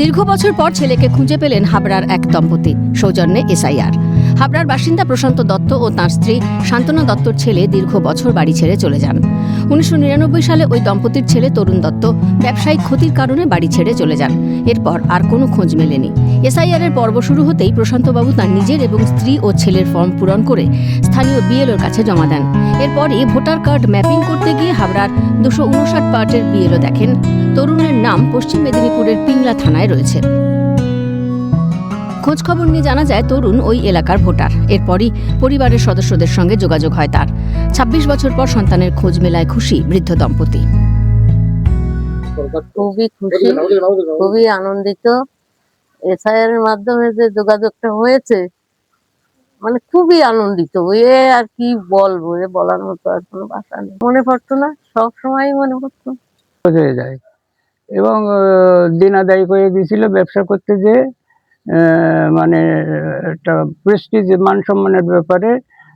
দীর্ঘ বছর পর ছেলেকে খুঁজে পেলেন হাবড়ার এক দম্পতি সৌজন্যে এসআইআর। হাবড়ার বাসিন্দা প্রশান্ত দত্ত ও তাঁর স্ত্রী শান্তনু দত্তর ছেলে দীর্ঘ বছর বাড়ি ছেড়ে চলে যান। উনিশশো নিরানব্বই সালে ওই দম্পতির ছেলে তরুণ দত্ত ব্যবসায়িক ক্ষতির কারণে বাড়ি ছেড়ে চলে যান। এরপর আর কোনো খোঁজ মেলেনি। এসআইআর এর পর্ব শুরু হতেই প্রশান্তবাবু তার নিজের এবং স্ত্রী ও ছেলের ফর্ম পূরণ করে স্থানীয় বিএলওর কাছে জমা দেন। এরপর এরপরই ভোটার কার্ড ম্যাপিং করতে গিয়ে হাবড়ার দুশো উনষাট পার্টের বিএলও দেখেন। তরুণের নাম পশ্চিম মেদিনীপুরের পিংলা থানায় রয়েছে। খোঁজ খবর নিয়ে জানা যায় তরুণ ওই এলাকার ভোটার। এরপরই পরিবারের সদস্যদের সঙ্গে যোগাযোগ হয় তার। ২৬ বছর পর সন্তানের খোঁজ মেলায় খুশি বৃদ্ধ দম্পতি। খুবই খুশি খুবই আনন্দিত। এসআইআর এর মাধ্যমে যে যোগাযোগটা হয়েছে মানে খুবই আনন্দিত। এ আর কি বলব এ বলার মতো আর কোনো ভাষা নেই। মনে পড়তো না সব সময় মনে পড়তো। হয়ে যায়। এবং আহ, দিন আদায় করে দিয়েছিল ব্যবসা করতে যে মানে একটা প্রেস্টিজ মান সম্মানের ব্যাপারে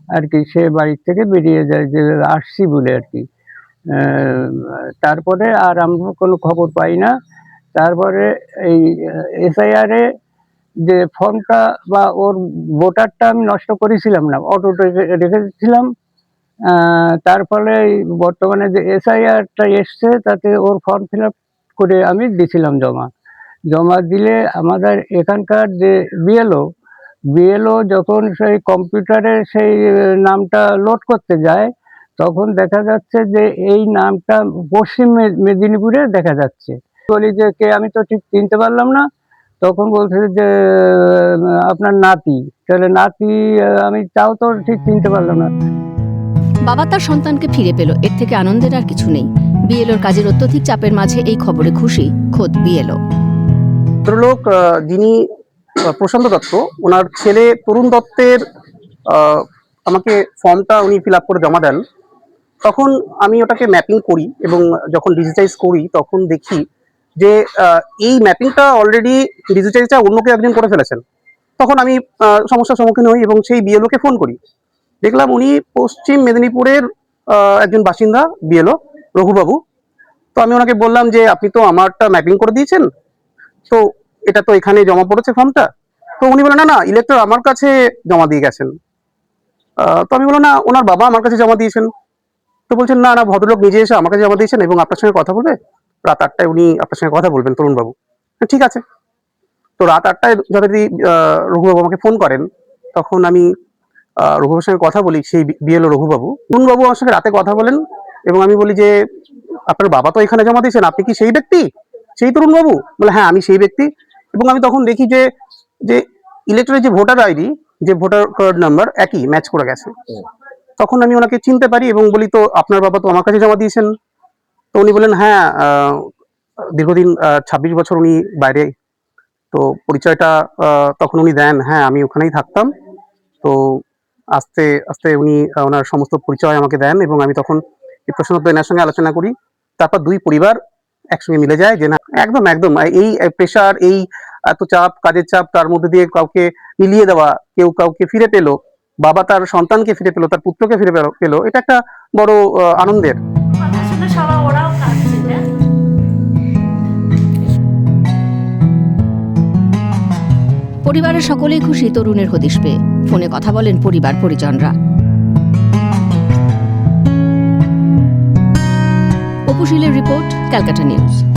আর কি সে বাড়ির থেকে বেরিয়ে যায়, যে আসছি বলে আর কি। তারপরে আর আমরা কোনো খবর পাই না। তারপরে এই এসআইআর যে ফর্মটা বা ওর ভোটারটা আমি নষ্ট করেছিলাম না, অটো রেখেছিলাম। তার ফলে বর্তমানে যে এসআইআরটা এসছে, তাতে ওর ফর্ম ফিল করে আমি দিছিলাম জমা। জমা দিলে আমাদের এখানকার যে বিএলও বিএলও যখন সেই কম্পিউটারে সেই নামটা লোড করতে যায়, তখন দেখা যাচ্ছে যে এই নামটা পশ্চিম মেদিনীপুরে দেখা যাচ্ছে। বলি যে, কে, আমি তো ঠিক চিনতে পারলাম না। তখন বলছে যে, আপনার নাতি। তাহলে, নাতি আমি তাও তো ঠিক চিনতে পারলাম না। বাবা তার সন্তানকে ফিরে পেল। এর থেকে আনন্দের আর কিছু নেই। বিএলওর কাজের অত্যধিক চাপের মাঝে এই খবরে খুশি খোদ বিএলও ভদ্রলোক যিনি প্রশান্ত দত্ত, ওনার ছেলে তরুণ দত্তের আমাকে ফর্মটা উনি ফিল করে জমা দেন। তখন আমি ওটাকে ম্যাপিং করি এবং যখন ডিজিটাইজ করি, তখন দেখি যে এই ম্যাপিংটা অলরেডি ডিজিটাইজটা অন্য কেউ একজন করে ফেলেছেন। তখন আমি সমস্যার সম্মুখীন হই এবং সেই বিএলওকে ফোন করি। দেখলাম উনি পশ্চিম মেদিনীপুরের একজন বাসিন্দা বিএলও রঘুবাবু। তো আমি ওনাকে বললাম যে, আপনি তো আমারটা ম্যাপিং করে দিয়েছেন। তো এটা তো এখানে জমা পড়েছে ফর্মটা। তো উনি বলেন না না ইলেক্টর আমার কাছে জমা দিয়ে গেছেন। তো আমি বললাম না ওনার বাবা আমার কাছে জমা দিয়েছেন। তো বলছেন না না ভদ্রলোক নিজে এসে আমার কাছে জমা দিয়েছেন এবং আপনার সঙ্গে কথা বলবে। রাত আটটায় উনি আপনার সঙ্গে কথা বলবেন তরুণবাবু। হ্যাঁ, ঠিক আছে। তো রাত আটটায় যথারীতি রঘুবাবু আমাকে ফোন করেন। তখন আমি রঘুবাবুর সঙ্গে কথা বলি সেই বিএলও রঘুবাবু। তরুণবাবু আমার সঙ্গে রাতে কথা বলেন এবং আমি বলি যে আপনার বাবা তো এখানে জমা দিয়েছেন আপনি কি সেই ব্যক্তি? সেই তরুণবাবু? বলে হ্যাঁ আমি সেই ব্যক্তি। এবং আমি তখন দেখি যে যে ইলেকট্রনিক যে ভোটার আইডি যে ভোটার কার্ড নাম্বার একই ম্যাচ করে গেছে। তখন আমি ওনাকে চিনতে পারি এবং বলি তো আপনার বাবা তো আমার কাছে জমা দিয়েছেন। তো উনি বলেন হ্যাঁ দীর্ঘদিন ছাব্বিশ বছর উনি বাইরে। তো পরিচয়টা তখন উনি দেন হ্যাঁ আমি ওখানেই থাকতাম। তো আস্তে আস্তে উনি ওনার সমস্ত পরিচয় আমাকে দেন এবং আমি তখন এই প্রশ্ন এনার সঙ্গে আলোচনা করি। তারপর দুই পরিবার একসঙ্গে মিলে যায় যে না একদম একদম। এই প্রেশার এই এত চাপ কাজের চাপ তার মধ্যে দিয়ে কাউকে মিলিয়ে দেওয়া কেউ কাউকে ফিরে পেল বাবা তার সন্তানকে ফিরে পেল তার পুত্রকে ফিরে পেলো- পেল এটা একটা বড় আহ, আনন্দের। পরিবারের সকলেই খুশি তরুণের হদিশ পেয়ে। ফোনে কথা বলেন পরিবার পরিজনরা। অপুশীলের রিপোর্ট ক্যালকাটা নিউজ।